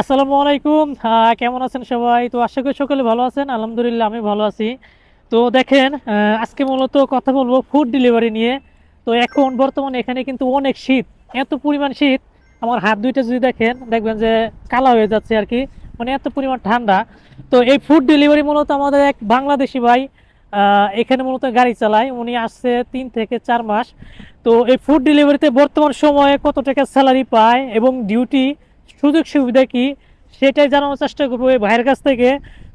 আসসালামু আলাইকুম। কেমন আছেন সবাই? তো আশা করি সকলে ভালো আছেন। আলহামদুলিল্লাহ, আমি ভালো আছি। তো দেখেন আজকে মূলত কথা বলব ফুড ডেলিভারি নিয়ে। তো এখন বর্তমানে এখানে কিন্তু অনেক শীত। এত পরিমাণ শীত। আমার হাত দুইটা যদি দেখেন, দেখবেন যে কালা হয়ে যাচ্ছে আর কি। মানে এত পরিমাণ ঠান্ডা। তো এই ফুড ডেলিভারি মূলত আমাদের এক বাংলাদেশি ভাই এখানে মূলত গাড়ি চালায়। উনি আসছে তিন থেকে চার মাস। তো এই ফুড ডেলিভারিতে বর্তমান সময়ে কত টাকা স্যালারি পায় এবং ডিউটি সুযোগ সুবিধা কি সেটাই জানানোর চেষ্টা করব এই ভাইয়ের কাছ থেকে।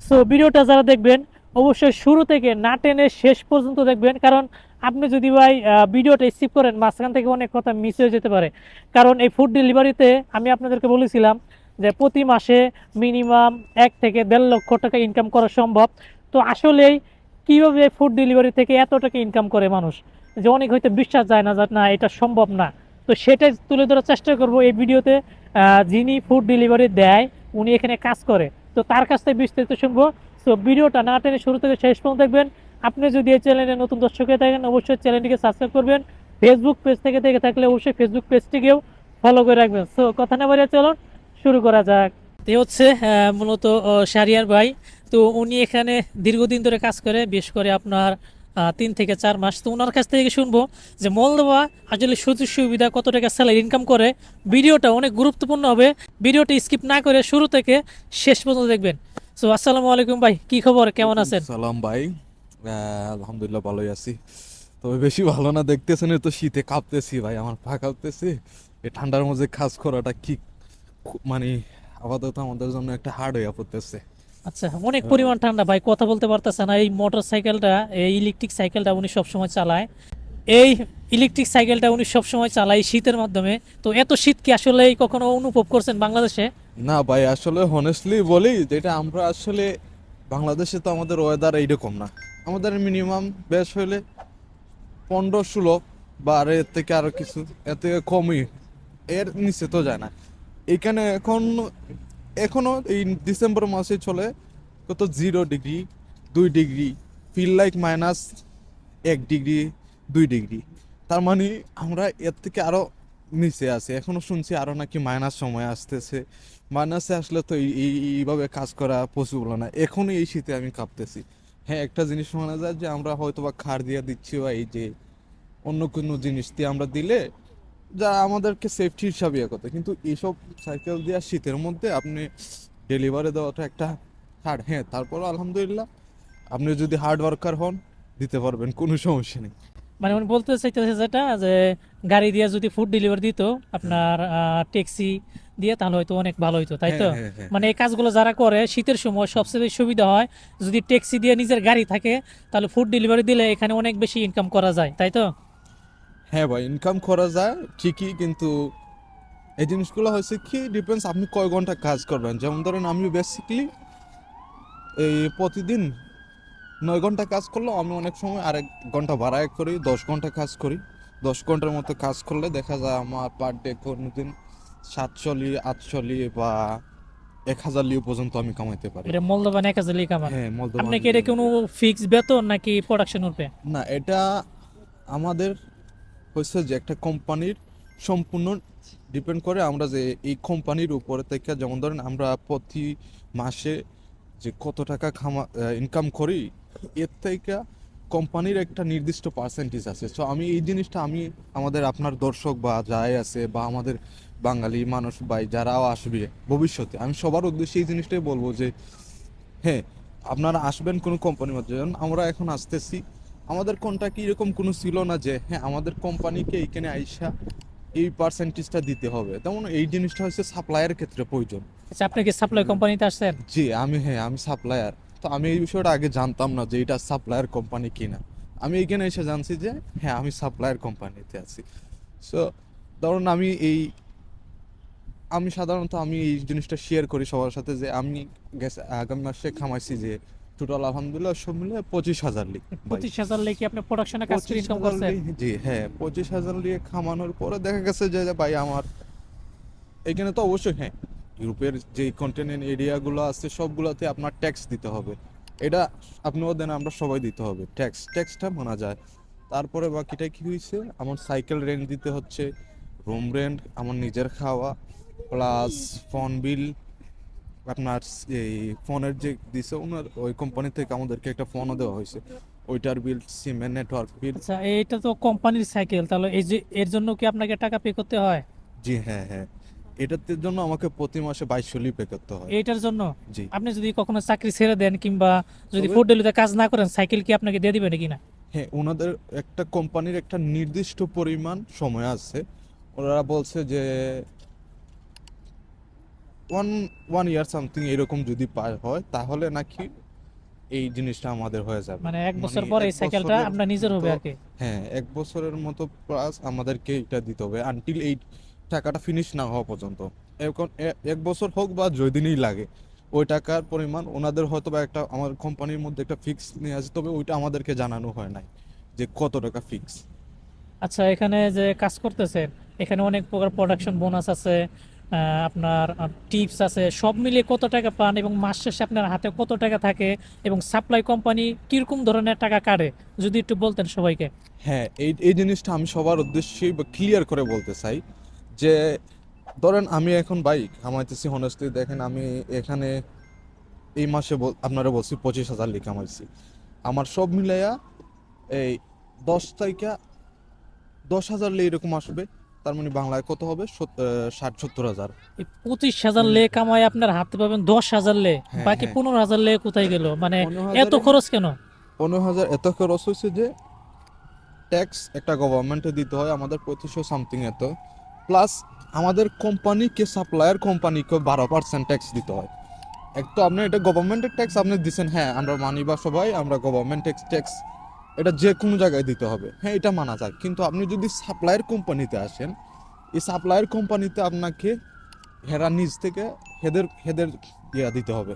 সো ভিডিওটা যারা দেখবেন, অবশ্যই শুরু থেকে না টেনে শেষ পর্যন্ত দেখবেন। কারণ আপনি যদি ভাই ভিডিওটা স্কিপ করেন, মাঝখান থেকে অনেক কথা মিস হয়ে যেতে পারে। কারণ এই ফুড ডেলিভারিতে আমি আপনাদেরকে বলেছিলাম যে প্রতি মাসে মিনিমাম এক থেকে দেড় লক্ষ টাকা ইনকাম করা সম্ভব। তো আসলেই কীভাবে ফুড ডেলিভারি থেকে এত টাকা ইনকাম করে মানুষ? যে অনেক হয়তো বিশ্বাস যায় না যে না, এটা সম্ভব না। তো সেটাই তুলে ধরার চেষ্টা করব এই ভিডিওতে যিনি ফুড ডেলিভারি দেয় উনি এখানে কাজ করে। তো তার কাছ থেকে বিস্তারিত শুনব। তো ভিডিওটা না টেনে শুরু থেকে শেষ পর্যন্ত দেখবেন। আপনি যদি এই চ্যানেলে নতুন দর্শক হয়ে থাকেন অবশ্যই চ্যানেলটিকে সাবস্ক্রাইব করবেন। ফেসবুক পেজ থেকে দেখে থাকলে অবশ্যই ফেসবুক পেজটিকেও ফলো করে রাখবেন। সো কথা না বাড়িয়ে চলো শুরু করা যাক। এ হচ্ছে মূলত আহ, শাহরিয়ার ভাই। তো উনি এখানে দীর্ঘদিন ধরে কাজ করে বিশেষ করে আপনার তিন থেকে চার মাস। তো ওনার কাছ থেকে শুনব যে মলদোয়া আসলে সুযোগ সুবিধা কত টাকা স্যালারি ইনকাম করে। ভিডিওটা অনেক গুরুত্বপূর্ণ হবে। ভিডিওটি স্কিপ না করে শুরু থেকে শেষ পর্যন্ত দেখবেন। সো আসসালামু আলাইকুম ভাই কি খবর? কেমন আছেন? সালাম ভাই। আলহামদুলিল্লাহ ভালোই আছি। তবে বেশি ভালো না দেখতেছেন তো শীতে কাঁপতেছি ভাই আমার পা কাঁপতেছে। এই ঠান্ডার মধ্যে কাজ করাটা কি মানে আপাতত আমাদের জন্য একটা হার্ড হয়ে পড়তেছে। আচ্ছা অনেক পরিমাণ ঠান্ডা ভাই কথা বলতে পারতেছে না এই মোটর সাইকেলটা এই ইলেকট্রিক সাইকেলটা উনি সবসময় চালায়। এই ইলেকট্রিক সাইকেলটা উনি সবসময় চালায় শীতের মাধ্যমে। তো এত শীত কি আসলে কখনো অনুভব করছেন বাংলাদেশে? না ভাই আসলে হনেস্টলি বলি যেটা আমরা আসলে বাংলাদেশে তো আমাদের ওয়েদার এইরকম না। আমাদের মিনিমাম বেশ হইলে পনেরো ষোলো বা আর এর থেকে আরও কিছু এর থেকে কমই এর নিচে তো যায় না। এখানে এখন এখনও এই ডিসেম্বর মাসে চলে কত জিরো ডিগ্রি দুই ডিগ্রি ফিল লাইক মাইনাস এক ডিগ্রি দুই ডিগ্রি তার মানে আমরা এর থেকে আরও নিচে আছি। এখনও শুনছি আরও নাকি মাইনাস সময় আসতেছে। মাইনাসে আসলে তো এই- এই- এইভাবে কাজ করা পসিবল না। এখনই এই শীতে আমি কাঁপতেছি। হ্যাঁ একটা জিনিস শোনা যায় যে আমরা হয়তো বা খার দিয়ে দিচ্ছি বা এই যে অন্য কোনো জিনিস দিয়ে আমরা দিলে যা আমাদেরকে সেফটি হিসাবে ইয়ে করতে কিন্তু এইসব সাইকেল দেওয়া শীতের মধ্যে আপনি ডেলিভারি দেওয়াটা একটা হার্ড হ্যাঁ তারপর আলহামদুলিল্লাহ। আপনি যদি হার্ড ওয়ার্কার হন দিতে পারবেন কোনো সমস্যা নেই। মানে উনি বলতে চাইতেছে যেটা যে গাড়ি দিয়ে যদি ফুড ডেলিভারি দিত আপনার ট্যাক্সি দিয়ে তাহলে হয়তো অনেক ভালো হতো তাই তো? হ্যাঁ, হ্যাঁ, হ্যাঁ। মানে এই কাজগুলো যারা করে শীতের সময় সবচেয়ে বেশি সুবিধা হয় যদি ট্যাক্সি দিয়ে নিজের গাড়ি থাকে তাহলে ফুড ডেলিভারি দিলে এখানে অনেক বেশি ইনকাম করা যায় তাই তো? হ্যাঁ ভাই ইনকাম করা যায় ঠিকই কিন্তু এই জিনিসগুলো হয়েছে কি ডিপেন্ডস আপনি কয় ঘণ্টা কাজ করবেন। যেমন ধরেন আমি বেসিকলি এই প্রতিদিন নয় ঘণ্টা কাজ করলেও আমি অনেক সময় আরেক ঘণ্টা বাড়ায় করি দশ ঘণ্টা কাজ করি। দশ ঘণ্টার মতো কাজ করলে দেখা যায় আমার পার ডে কোনো দিন সাতশো আটশো বা এক হাজার লিও পর্যন্ত আমি কামাইতে পারি। এটা মূল্যবান এক হাজার লিখ আমার হ্যাঁ মলদোভা আপনি কি এটা কোনো ফিক্স বেতন নাকি প্রোডাকশন রূপে না এটা আমাদের হচ্ছে যে একটা কোম্পানির সম্পূর্ণ ডিপেন্ড করে আমরা যে এই কোম্পানির উপরে থেকে যেমন ধরেন আমরা প্রতি মাসে যে কত টাকা খামা ইনকাম করি, এর থেকে কোম্পানির একটা নির্দিষ্ট পার্সেন্টেজ আছে। সো আমি এই জিনিসটা আমি আমাদের আপনার দর্শক বা যাই আছে বা আমাদের বাঙালি মানুষ ভাই, যারাও আসবে ভবিষ্যতে, আমি সবার উদ্দেশ্যে এই জিনিসটাই বলব যে হ্যাঁ আপনারা আসবেন কোনো কোম্পানির মধ্যে। যেমন আমরা এখন আসতেছি, আমাদের কোনটা কি এরকম কোনো ছিল না যে হ্যাঁ আমাদের কোম্পানিকে এইখানে আইসা এই পার্সেন্টেজটা দিতে হবে। তেমন এই জিনিসটা হচ্ছে সাপ্লাইয়ের ক্ষেত্রে প্রয়োজন। আচ্ছা আপনি কি সাপ্লাই কোম্পানিতে আসছেন? জি আমি হ্যাঁ আমি সাপ্লায়ার তো আমি এই বিষয়টা আগে জানতাম না যে এটা সাপ্লায়ার কোম্পানি কিনা। আমি এখানে এসে জানছি যে হ্যাঁ আমি সাপ্লায়ার কোম্পানিতে আছি। সো ধরুন আমি এই আমি সাধারণত আমি এই জিনিসটা শেয়ার করি সবার সাথে যে আমি গেছে আগামী মাসে খামাইছি যে টোটাল আলহামদুলিল্লাহ সব মিলে পঁচিশ হাজার লিখ পঁচিশ হাজার লেখি আপনি প্রোডাকশনে কাজ করে ইনকাম করছেন জি হ্যাঁ পঁচিশ হাজার দিয়ে খামানোর পরে দেখা গেছে যে যে ভাই আমার এখানে তো অবশ্যই হ্যাঁ ইউরোপের যে কন্টিনেন্ট এরিয়াগুলো আছে সবগুলোতে আপনার ট্যাক্স দিতে হবে। এটা আপনিও দেন আমরা সবাই দিতে হবে ট্যাক্স ট্যাক্সটা মানা যায়। তারপরে বাকিটা কি হয়েছে? আমার সাইকেল রেন্ট দিতে হচ্ছে রুম রেন্ট আমার নিজের খাওয়া প্লাস ফোন বিল আপনার এই ফোনের যে দিছে ওনার ওই কোম্পানি থেকে আমাদেরকে একটা ফোনও দেওয়া হয়েছে। ওইটার বিল সিমের নেটওয়ার্ক বিল আচ্ছা এইটা তো কোম্পানির সাইকেল তাহলে এই যে এর জন্য কি আপনাকে টাকা পে করতে হয়? জি হ্যাঁ হ্যাঁ। এটার জন্য আমাকে প্রতি মাসে বাইশশো পে করতে হয়। এইটার জন্য? জি। আপনি যদি কখনো চাকরি ছেড়ে দেন কিংবা যদি ফুড ডেলিভারিতে কাজ না করেন সাইকেল কি আপনাকে দিয়ে দিবে নাকি না? হ্যাঁ ওনাদের একটা কোম্পানির একটা নির্দিষ্ট পরিমাণ সময় আছে। ওরা বলছে যে ওয়ান ওয়ান ইয়ার সামথিং এরকম যদি পার হয় তাহলে নাকি এই জিনিসটা আমাদের হয়ে যাবে। মানে এক বছর মানে পরে এই সাইকেলটা আপনার নিজের হবে আর কি। হ্যাঁ এক বছরের মতো প্লাস আমাদেরকে এটা দিতে হবে আনটিল এই টাকাটা ফিনিশ না হওয়া পর্যন্ত। এখন এক বছর হোক বা যেদিনই লাগে ওই টাকার পরিমাণ ওনাদের হয়তো বা একটা আমার কোম্পানির মধ্যে একটা ফিক্স নিয়ে আসে তবে ওইটা আমাদেরকে জানানো হয় নাই যে কত টাকা ফিক্স আচ্ছা এখানে যে কাজ করতেছেন এখানে অনেক প্রকার প্রোডাকশন বোনাস আছে আপনার টিপস আছে, সব মিলিয়ে কত টাকা পান এবং মাস শেষে আপনার হাতে কত টাকা থাকে এবং সাপ্লাই কোম্পানি কীরকম ধরনের টাকা কাটে? যদি একটু বলতেন সবাইকে। হ্যাঁ এই এই জিনিসটা আমি সবার উদ্দেশ্যে ক্লিয়ার করে বলতে চাই যে, ধরেন আমি এখন বাইক কামাইতেছি হনেস্টলি দেখেন আমি এখানে এই মাসে আপনারা বলছি পঁচিশ হাজার লিখ কামাইছি। আমার সব মিলাইয়া এই দশ তারিখে দশ হাজার লে এরকম আসবে। তার মানে বাংলায় কত হবে? ষাট সত্তর হাজার। পঁচিশ হাজার লে আপনার হাতে পাবেন দশ হাজার লে। হ্যাঁ, বাকি হ্যাঁ। পনেরো হাজার লে কোথায় গেল? মানে এত খরচ কেন? পনেরো হাজার এত খরচ হয়েছে যে ট্যাক্স একটা গভর্নমেন্টে দিতে হয় আমাদের পঁচিশশো সামথিং এত। প্লাস আমাদের কোম্পানিকে সাপ্লায়ার কোম্পানিকে বারো পার্সেন্ট ট্যাক্স দিতে হয়। এক তো আপনি এটা গভর্নমেন্টের ট্যাক্স আপনি দিচ্ছেন হ্যাঁ আমরা মানি বা সবাই আমরা গভর্নমেন্ট ট্যাক্স ট্যাক্স এটা যে কোনো জায়গায় দিতে হবে। হ্যাঁ এটা মানা যায়। কিন্তু আপনি যদি সাপ্লায়ার কোম্পানিতে আসেন এই সাপ্লায়ার কোম্পানিতে আপনাকে হেরা নিজ থেকে হেদের হেদের ইয়া দিতে হবে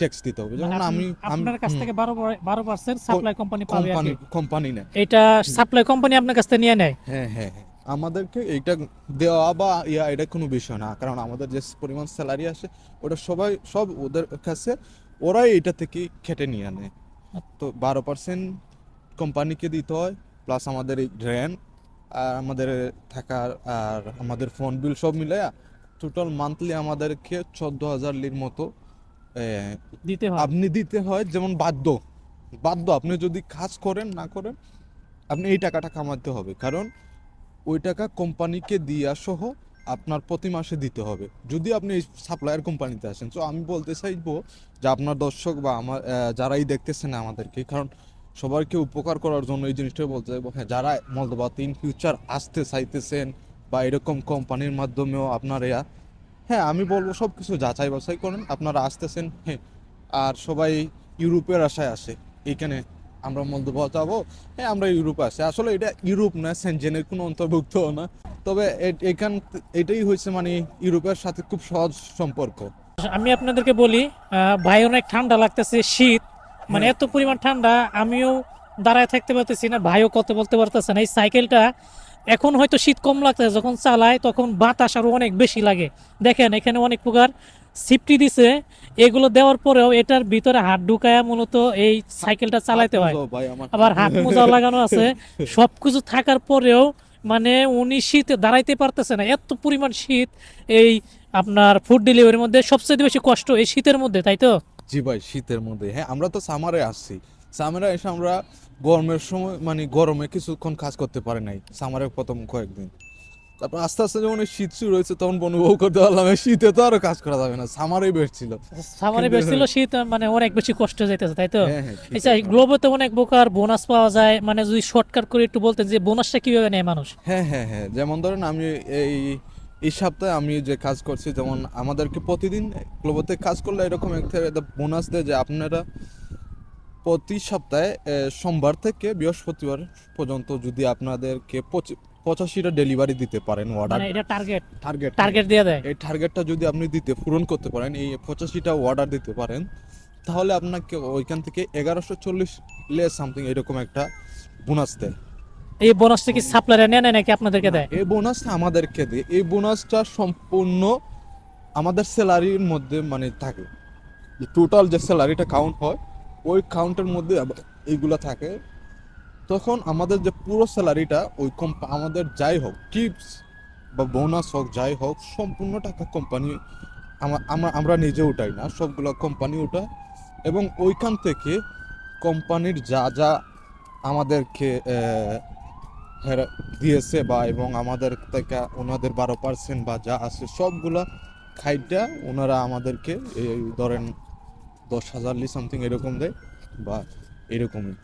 ট্যাক্স দিতে হবে। যেমন মানে আমি আপনার কাছ থেকে বারো বারো পার্সেন্ট সাপ্লাই কোম্পানি পাবে কোম্পানি কোম্পানি নেয়। এটা সাপ্লাই কোম্পানি আপনার কাছ থেকে নিয়ে নেয়? হ্যাঁ হ্যাঁ হ্যাঁ। আমাদেরকে এইটা দেওয়া বা ইয়া এটা কোনো বিষয় না। কারণ আমাদের যে পরিমাণ স্যালারি আসে ওটা সবাই সব ওদের কাছে ওরাই এটা থেকে খেটে নিয়ে আনে। তো বারো পার্সেন্ট কোম্পানিকে দিতে হয় প্লাস আমাদের এই ড্রেন আর আমাদের থাকার আর আমাদের ফোন বিল সব মিলে টোটাল মান্থলি আমাদেরকে চোদ্দ হাজার লির মতো দিতে হয়। আপনি দিতে হয় যেমন বাধ্য। বাধ্য আপনি যদি কাজ করেন না করেন আপনি এই টাকাটা কামাতে হবে। কারণ ওই টাকা কোম্পানিকে দিয়া সহ আপনার প্রতি মাসে দিতে হবে। যদি আপনি এই সাপ্লায়ার কোম্পানিতে আসেন। তো আমি বলতে চাইব যে আপনার দর্শক বা আমার যারাই দেখতেছেন আমাদেরকে কারণ সবাইকে উপকার করার জন্য এই জিনিসটা বলতে চাইব। হ্যাঁ যারা মলদোবাতে ইন ফিউচার আসতে চাইতেছেন বা এরকম কোম্পানির মাধ্যমেও আপনার হ্যাঁ আমি বলব সব কিছু যাচাই বাছাই করেন, আপনারা আসতেছেন হ্যাঁ আর সবাই ইউরোপের আশায় আসে। এখানে আমরা মলদোবা যাব হ্যাঁ আমরা ইউরোপে আসি। আসলে এটা ইউরোপ না, সেনজেনের কোনো অন্তর্ভুক্ত না। তবে এখান, এটাই হয়েছে মানে ইউরোপের সাথে খুব সহজ সম্পর্ক। আমি আপনাদেরকে বলি ভাই অনেক ঠান্ডা লাগতেছে, শীত। মানে। এত পরিমাণ ঠান্ডা আমিও দাঁড়ায় থাকতে পারতেছি না ভাইও কত বলতে পারতেছে না। এই সাইকেলটা এখন হয়তো শীত কম লাগতেছে যখন চালায় তখন বাতাস আরও অনেক বেশি লাগে। দেখেন এখানে অনেক প্রকার সিফটি দিছে। এগুলো দেওয়ার পরেও এটার ভিতরে হাত ঢুকায়া মূলত এই সাইকেলটা চালাইতে হয়। আবার হাত মোজা লাগানো আছে। সবকিছু থাকার পরেও মানে উনি শীতে দাঁড়াইতে পারতেছে না। এত পরিমাণ শীত এই আপনার ফুড ডেলিভারির মধ্যে সবচেয়ে বেশি কষ্ট এই শীতের মধ্যে তাই তো? জি ভাই শীতের মধ্যে। হ্যাঁ আমরা তো সামারে আসছি। সামারে এসে আমরা গরমের সময় মানে গরমে কিছুক্ষণ কাজ করতে পারি নাই সামারের প্রথম কয়েকদিন। তারপর আস্তে আস্তে যখন শীত শুরু হয়েছে তখন অনুভব করতে পারলাম শীতে তো আরও কাজ করা যাবে না সামারেই বেশ ছিল। সামারে বেশ ছিল শীত মানে অনেক বেশি কষ্ট যাইতেছে তাই তো? হ্যাঁ হ্যাঁ আচ্ছা আছে। গ্লোবাতে অনেক প্রকার বোনাস পাওয়া যায় মানে যদি শর্টকাট করে একটু বলতেন যে বোনাসটা কীভাবে নেয় মানুষ? হ্যাঁ হ্যাঁ হ্যাঁ যেমন ধরেন আমি এই এই সপ্তাহে আমি যে কাজ করছি যেমন আমাদেরকে প্রতিদিন গ্লোবোতে কাজ করলে এরকম একটা বোনাস দেয় যে আপনারা প্রতি সপ্তাহে সোমবার থেকে বৃহস্পতিবার পর্যন্ত যদি আপনাদেরকে পঁচি- পঁচাশিটা ডেলিভারি দিতে পারেন অর্ডার মানে এটা টার্গেট টার্গেট টার্গেট দিয়ে দেয়। এই টার্গেটটা যদি আপনি দিতে পূরণ করতে পারেন এই পঁচাশিটা অর্ডার দিতে পারেন তাহলে আপনাকে ওইখান থেকে এগারোশো চল্লিশ লেস সামথিং এরকম একটা বোনাস দেয়। এই বোনাসটা কি সাপ্লাইরা নেয় না নাকি আপনাদেরকে দেয়? এই বোনাসটা আমাদেরকে দেয়। এই বোনাসটা সম্পূর্ণ আমাদের স্যালারির মধ্যে মানে থাকে। টোটাল যে স্যালারিটা কাউন্ট হয় ওই কাউন্টের মধ্যে এইগুলা থাকে। তখন আমাদের যে পুরো স্যালারিটা ওই কোম্পা আমাদের যাই হোক টিপস বা বোনাস হোক যাই হোক সম্পূর্ণ টাকা কোম্পানি আমরা আমরা নিজে উঠাই না। সবগুলো কোম্পানি উঠায় এবং ওইখান থেকে কোম্পানির যা যা আমাদেরকে দিয়েছে বা এবং আমাদের থেকে ওনাদের বারো পার্সেন্ট বা যা আছে সবগুলা খাইটা ওনারা আমাদেরকে এই ধরেন দশ হাজার লি সামথিং এরকম দেয় বা এরকমই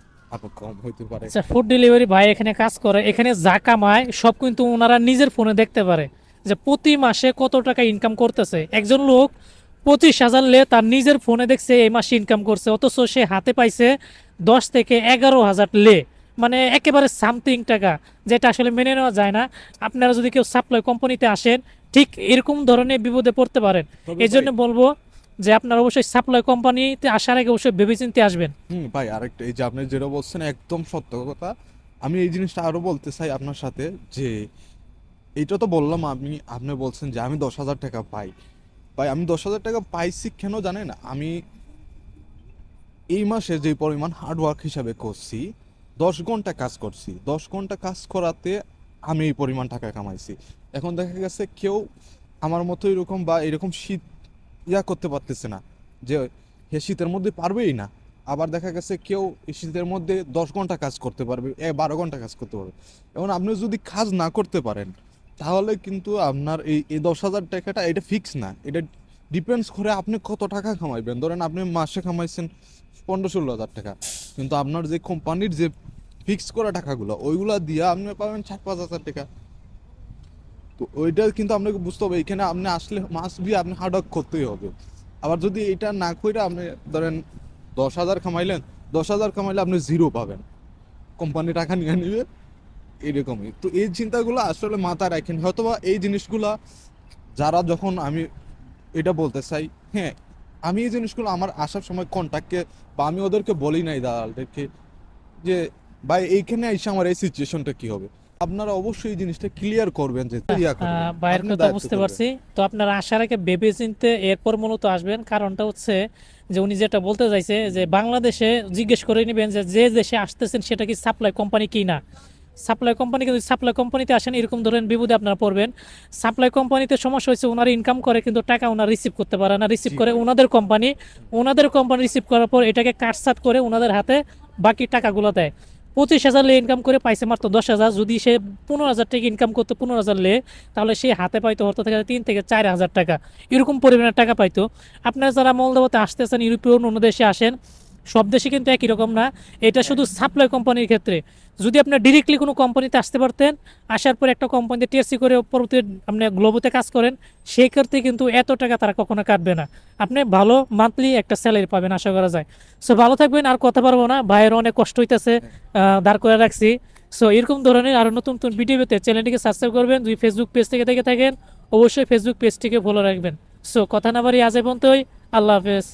হইতে পারে। আচ্ছা ফুড ডেলিভারি ভাই এখানে কাজ করে, এখানে যা কামায় সব কিন্তু ওনারা নিজের ফোনে দেখতে পারে যে প্রতি মাসে কত টাকা ইনকাম করতেছে। একজন লোক পঁচিশ হাজার লে তার নিজের ফোনে দেখছে এই মাসে ইনকাম করছে, অথচ সে হাতে পাইছে দশ থেকে এগারো হাজার লে। মানে একেবারে সামথিং টাকা যেটা আসলে মেনে নেওয়া যায় না। আপনারা যদি কেউ সাপ্লাই কোম্পানিতে আসেন ঠিক এরকম ধরনের বিপদে পড়তে পারেন। এই জন্য বলব যে আপনারা অবশ্যই সাপ্লাই কোম্পানিতে আসার আগে অবশ্যই ভেবেচিন্তে আসবেন। হুম ভাই আরেকটা এই যে আপনি যেটা বলছেন একদম সত্য কথা। আমি এই জিনিসটা আরও বলতে চাই আপনার সাথে যে এটা তো বললাম আমি আপনি বলছেন যে আমি দশ হাজার টাকা পাই। ভাই আমি দশ হাজার টাকা পাইছি কেন জানেন? আমি এই মাসে যে পরিমাণ হার্ড ওয়ার্ক হিসাবে করছি দশ ঘণ্টা কাজ করছি। দশ ঘণ্টা কাজ করাতে আমি এই পরিমাণ টাকা কামাইছি। এখন দেখা গেছে কেউ আমার মতো এরকম বা এরকম শীত ইয়া করতে পারতেছে না, যে হে শীতের মধ্যে পারবেই না। আবার দেখা গেছে কেউ শীতের মধ্যে দশ ঘণ্টা কাজ করতে পারবে, এ বারো ঘণ্টা কাজ করতে পারবে। এবং আপনি যদি কাজ না করতে পারেন, তাহলে কিন্তু আপনার এই এই দশ হাজার টাকাটা এটা ফিক্স না। এটা ডিপেন্ডস করে আপনি কত টাকা কামাইবেন। ধরেন আপনি মাসে কামাইছেন পনেরো ষোলো হাজার টাকা। কিন্তু আপনার যে কোম্পানির যে ফিক্স করা টাকাগুলো, ওইগুলো দিয়ে আপনি পাবেন চার পাঁচ হাজার টাকা। তো ওইটা কিন্তু আপনাকে বুঝতে হবে, এখানে আপনি আসলে মাস বি আপনি হার্ড ওয়ার্ক করতেই হবে। আবার যদি এটা না করে আপনি ধরেন দশ হাজার কামাইলেন, দশ হাজার কামাইলে আপনি জিরো পাবেন। কোম্পানি টাকা নিয়ে নিবে, এরকমই। তো এই চিন্তাগুলো আসলে মাথায় রাখেন। হয়তোবা এই জিনিসগুলা যারা যখন আমি এটা বলতে চাই হ্যাঁ আমি এই জিনিসগুলো আমার আসার সময় কন্ট্যাক্টকে বা আমি ওদেরকে বলি নাই দালালদেরকে যে ভাই এইখানে এসে আমার এই সিচুয়েশনটা কি হবে? আপনারা অবশ্যই এই জিনিসটা ক্লিয়ার করবেন যে ইয়া ভাইয়ের কথা বুঝতে পারছি। তো আপনারা আসার আগে ভেবে চিনতে এরপর মূলত আসবেন। কারণটা হচ্ছে যে উনি যেটা বলতে চাইছে যে বাংলাদেশে জিজ্ঞেস করে নেবেন যে যে দেশে আসতেছেন সেটা কি সাপ্লাই কোম্পানি কি না সাপ্লাই কোম্পানি কিন্তু সাপ্লাই কোম্পানিতে আসেন এরকম ধরেন বিপদে আপনারা পড়বেন। সাপ্লাই কোম্পানিতে সমস্যা হয়েছে ওনারা ইনকাম করে কিন্তু টাকা ওনারা রিসিভ করতে পারে না রিসিভ করে ওনাদের কোম্পানি ওনাদের কোম্পানি রিসিভ করার পর এটাকে কাটসাট করে ওনাদের হাতে বাকি টাকাগুলো দেয়। পঁচিশ হাজার লে ইনকাম করে পাইছে মাত্র দশ হাজার যদি সে পনেরো হাজার টাকা ইনকাম করতো পনেরো হাজার লে তাহলে সে হাতে পাইতো হতো থেকে তিন থেকে চার হাজার টাকা। এরকম পরিমাণের টাকা পাইতো। আপনারা যারা মলদোবাতে আসতেছেন ইউরোপীয় অন্য দেশে আসেন সব দেশে কিন্তু একই রকম না। এটা শুধু সাপ্লাই কোম্পানির ক্ষেত্রে। যদি আপনি ডিরেক্টলি কোনো কোম্পানিতে আসতে পারতেন, আসার পর একটা কোম্পানিতে টিএসসি করে পরবর্তী আপনি গ্লোবোতে কাজ করেন, সেই ক্ষেত্রে কিন্তু এত টাকা তারা কখনো কাটবে না। আপনি ভালো মান্থলি একটা স্যালারি পাবেন আশা করা যায়। সো ভালো থাকবেন, আর কথা পারব না। ভাইয়ের অনেক কষ্ট হইতেছে দাঁড় করে রাখছি। সো এরকম ধরনের আরও নতুন নতুন ভিডিও পেতে চ্যানেলটিকে সাবস্ক্রাইব করবেন। যদি ফেসবুক পেজ থেকে দেখে থাকেন। অবশ্যই ফেসবুক পেজটিকে ফলো রাখবেন। সো কথা না বাড়ি আজ এ পর্যন্তই। আল্লাহ হাফেজ।